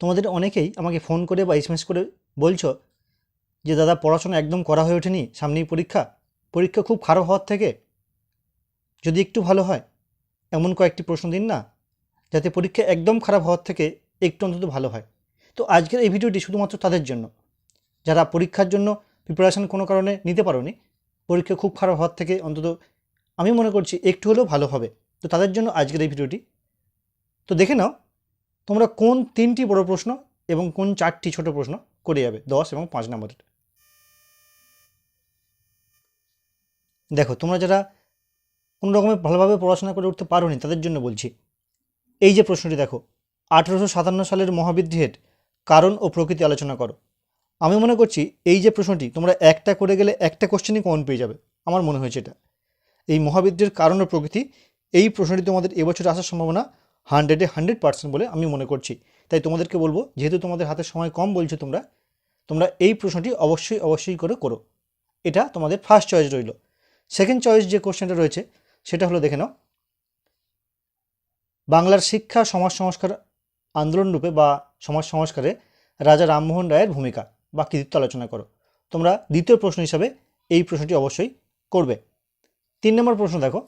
তোমাদের অনেকেই আমাকে ফোন করে বা এসএমএস করে বলছো যে, দাদা, পড়াশোনা একদম করা হয়ে ওঠেনি, সামনেই পরীক্ষা। পরীক্ষা খুব খারাপ হওয়ার থেকে যদি একটু ভালো হয়, এমন কয়েকটি প্রশ্ন দিন না, যাতে পরীক্ষা একদম খারাপ হওয়ার থেকে একটু অন্তত ভালো হয়। তো আজকের এই ভিডিওটি শুধুমাত্র তাদের জন্য। যারা পরীক্ষার জন্য প্রিপারেশান কোনো কারণে নিতে পারোনি, পরীক্ষা খুব খারাপ হওয়ার থেকে অন্তত আমি মনে করছি একটু হলেও ভালো হবে। তো তাদের জন্য আজকের এই ভিডিওটি। তো দেখে নাও তোমরা কোন তিনটি বড় প্রশ্ন এবং কোন চারটি ছোট প্রশ্ন করে যাবে? দশ এবং পাঁচ নম্বরের দেখো, তোমরা যারা কোনো রকমের ভালোভাবে পড়াশোনা করে উঠতে পারোনি, তাদের জন্য বলছি, এই যে প্রশ্নটি দেখো, আঠেরোশো সাতান্ন সালের মহাবিদ্রোহের কারণ ও প্রকৃতি আলোচনা করো। আমি মনে করছি এই যে প্রশ্নটি, তোমরা একটা করে গেলে একটা কোশ্চেনই কমন পেয়ে যাবে। আমার মনে হয়েছে এটা। এই মহাবিদ্যের কারণ ও প্রকৃতি, এই প্রশ্নটি তোমাদের এবছর আসার সম্ভাবনা হান্ড্রেডে হান্ড্রেড পার্সেন্ট বলে আমি মনে করছি। তাই তোমাদেরকে বলব, যেহেতু তোমাদের হাতে সময় কম বলছো তোমরা তোমরা এই প্রশ্নটি অবশ্যই অবশ্যই করে করো। এটা তোমাদের ফার্স্ট চয়েস রইল। সেকেন্ড চয়েস যে কোশ্চেনটা রয়েছে, সেটা হলো দেখে নাও। বাংলার শিক্ষা সমাজ সংস্কার আন্দোলন রূপে বা সমাজ সংস্কারে রাজা রামমোহন রায়ের ভূমিকা বা কৃতিত্ব আলোচনা করো। তোমরা দ্বিতীয় প্রশ্ন হিসাবে এই প্রশ্নটি অবশ্যই করবে। তিন নম্বর প্রশ্ন দেখো।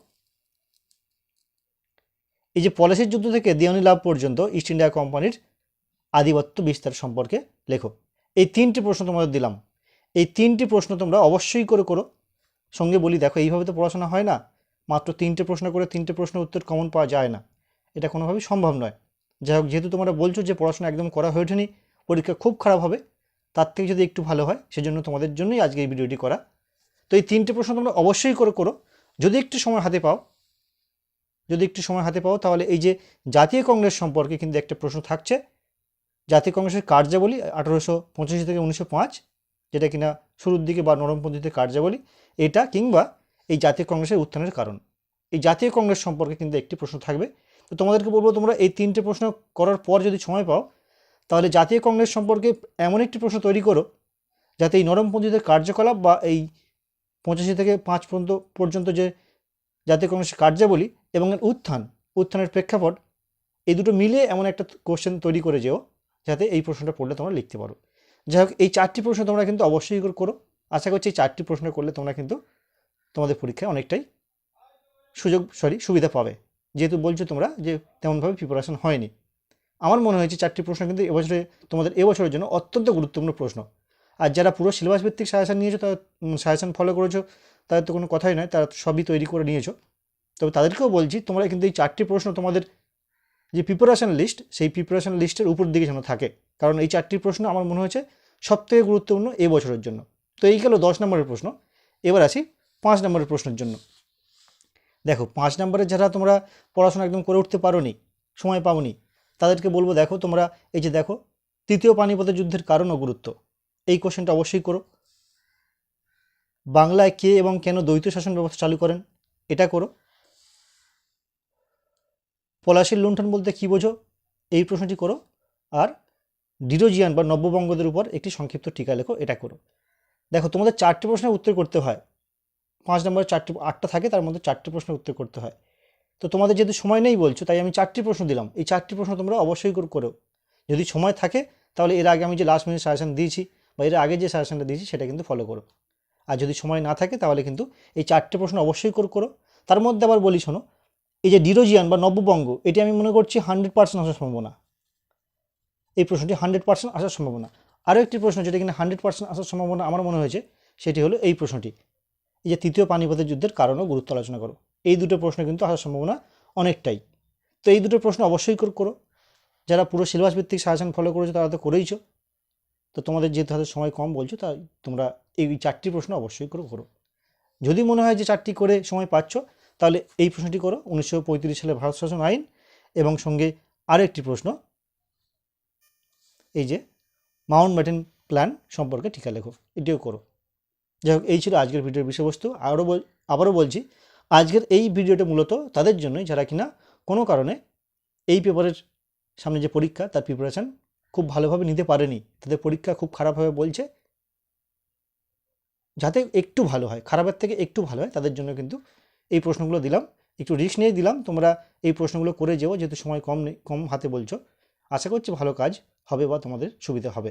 এই যে পলাশির যুদ্ধ থেকে দেওয়ানি লাভ পর্যন্ত ইস্ট ইন্ডিয়া কোম্পানির আধিপত্য বিস্তার সম্পর্কে লেখো। এই তিনটি প্রশ্ন তোমাদের দিলাম। এই তিনটি প্রশ্ন তোমরা অবশ্যই করে করো। সঙ্গে বলি, দেখো, এইভাবে তো পড়াশোনা হয় না। মাত্র তিনটে প্রশ্ন করে তিনটে প্রশ্নের উত্তর কমন পাওয়া যায় না। এটা কোনোভাবেই সম্ভব নয়। যাই হোক, যেহেতু তোমরা বলছো যে পড়াশোনা একদম করা হয়ে ওঠেনি, পরীক্ষা খুব খারাপ হবে, তার থেকে যদি একটু ভালো হয়, সেজন্য তোমাদের জন্যই আজকে এই ভিডিওটি করা। তো এই তিনটে প্রশ্ন তোমরা অবশ্যই করে করো। যদি একটু সময় হাতে পাও যদি একটু সময় হাতে পাও, তাহলে এই যে জাতীয় কংগ্রেস সম্পর্কে কিন্তু একটা প্রশ্ন থাকছে। জাতীয় কংগ্রেসের কার্যাবলী আঠারোশো পঁচাশি থেকে উনিশশো পাঁচ, যেটা কিনা শুরুর দিকে বা নরমপন্থীতে কার্যাবলী, এটা কিংবা এই জাতীয় কংগ্রেসের উত্থানের কারণ। এই জাতীয় কংগ্রেস সম্পর্কে কিন্তু একটি প্রশ্ন থাকবে। তো তোমাদেরকে বলব, তোমরা এই তিনটে প্রশ্ন করার পর যদি সময় পাও, তাহলে জাতীয় কংগ্রেস সম্পর্কে এমন একটি প্রশ্ন তৈরি করো, যাতে এই নরমপন্থীদের কার্যকলাপ বা এই পঁচাশি থেকে পাঁচ পর্যন্ত পর্যন্ত যে জাতীয় কংগ্রেসের কার্যাবলী এবং উত্থান, উত্থানের প্রেক্ষাপট, এই দুটো মিলে এমন একটা কোশ্চেন তৈরি করে যেও যাতে এই প্রশ্নটা পড়লে তোমরা লিখতে পারো। যাই হোক, এই চারটি প্রশ্ন তোমরা কিন্তু অবশ্যই করো আশা করছি এই চারটি প্রশ্ন করলে তোমরা কিন্তু তোমাদের পরীক্ষায় অনেকটাই সুযোগ সরি সুবিধা পাবে। যেহেতু বলছো তোমরা যে তেমনভাবে প্রিপারেশন হয়নি। আমার মনে হয়েছে চারটি প্রশ্ন কিন্তু এবছরে তোমাদের এবছরের জন্য অত্যন্ত গুরুত্বপূর্ণ প্রশ্ন। আর যারা পুরো সিলেবাস ভিত্তিক সাজেশান নিয়েছো তারা সাজেশান ফলো করেছ তাদের তো কোনো কথাই নয়, তারা সবই তৈরি করে নিয়েছো। তবে তাদেরকেও বলছি, তোমরা কিন্তু এই চারটি প্রশ্ন তোমাদের যে প্রিপারেশন লিস্ট সেই প্রিপারেশান লিস্টের উপর দিকে যেন থাকে। কারণ এই চারটি প্রশ্ন আমার মনে হয়েছে সবথেকে গুরুত্বপূর্ণ এই বছরের জন্য। তো এই গেল দশ নম্বরের প্রশ্ন। এবার আসি পাঁচ নম্বরের প্রশ্নের জন্য। দেখো, পাঁচ নম্বরে যারা তোমরা পড়াশোনা একদম করে উঠতে পারো নি সময় পাওনি, তাদেরকে বলব, দেখো তোমরা, এই যে দেখো, তৃতীয় পানিপথের যুদ্ধের কারণ ও গুরুত্ব। এই কোশ্চেনটা অবশ্যই করো। বাংলায় কে এবং কেন দ্বৈত শাসন ব্যবস্থা চালু করেন? এটা করো। পলাশির লুণ্ঠন বলতে কী বোঝো? এই প্রশ্নটি করো। আর ডিরোজিয়ান বা নব্যবঙ্গদের উপর একটি সংক্ষিপ্ত টিকা লেখো, এটা করো। দেখো, তোমাদের চারটি প্রশ্নের উত্তর করতে হয়। পাঁচ নম্বরে চারটি, আটটা থাকে, তার মধ্যে চারটি প্রশ্নের উত্তর করতে হয়। তো তোমাদের যেহেতু সময় নেই বলছো, তাই আমি চারটি প্রশ্ন দিলাম। এই চারটি প্রশ্ন তোমরা অবশ্যই করে যদি সময় থাকে, তাহলে এর আগে আমি যে লাস্ট মিনিট সাজেশন দিয়েছি বা এর আগে যে সাজেশনটা দিয়েছি, সেটা কিন্তু ফলো করো। আর যদি সময় না থাকে তাহলে কিন্তু এই চারটে প্রশ্ন অবশ্যই করে করো। তার মধ্যে আবার বলি, শোনো, এই যে ডিরোজিয়ান বা নব্যবঙ্গ, এটি আমি মনে করছি হান্ড্রেড পার্সেন্ট আসার সম্ভাবনা। এই প্রশ্নটি হান্ড্রেড পার্সেন্ট আসার সম্ভাবনা। আরও একটি প্রশ্ন যেটা কিনা হান্ড্রেড পার্সেন্ট আসার সম্ভাবনা আমার মনে হয়েছে, সেটি হলো এই প্রশ্নটি। এই যে তৃতীয় পানিপথের যুদ্ধের কারণ ও গুরুত্ব আলোচনা করো। এই দুটো প্রশ্ন কিন্তু আসার সম্ভাবনা অনেকটাই। তো এই দুটো প্রশ্ন অবশ্যই করো যারা পুরো সিলেবাস ভিত্তিক সাজেশন ফলো করেছ তারা তো করেইছো। তো তোমাদের যেহেতু হাতে সময় কম বলছো তাই তোমরা এই চারটি প্রশ্ন অবশ্যই করে করো যদি মনে হয় যে চারটি করে সময় পাচ্ছ, তাহলে এই প্রশ্নটি করো, উনিশশো পঁয়ত্রিশ সালে ভারত শাসন আইন এবং সঙ্গে আরও একটি প্রশ্ন। এই যে, মাউন্ট ব্যাটেন প্ল্যান সম্পর্কে টিকা লেখো, এটিও করো। যাই হোক, এই ছিল আজকের ভিডিওর বিষয়বস্তু। আরও আবারও বলছি, আজকের এই ভিডিওটা মূলত তাদের জন্যই, যারা কিনা কোনো কারণে এই পেপারের সামনে যে পরীক্ষা, তার প্রিপারেশান খুব ভালোভাবে নিতে পারেনি। তাদের পরীক্ষা খুব খারাপভাবে বলছে। যাতে একটু ভালো হয়, খারাপের থেকে একটু ভালো হয়, তাদের জন্য কিন্তু এই প্রশ্নগুলো দিলাম। একটু রিস্ক নিয়ে দিলাম, তোমরা এই প্রশ্নগুলো করে যেও, যেহেতু সময় কম কম হাতে বলছো। আশা করছি ভালো কাজ হবে বা তোমাদের সুবিধা হবে।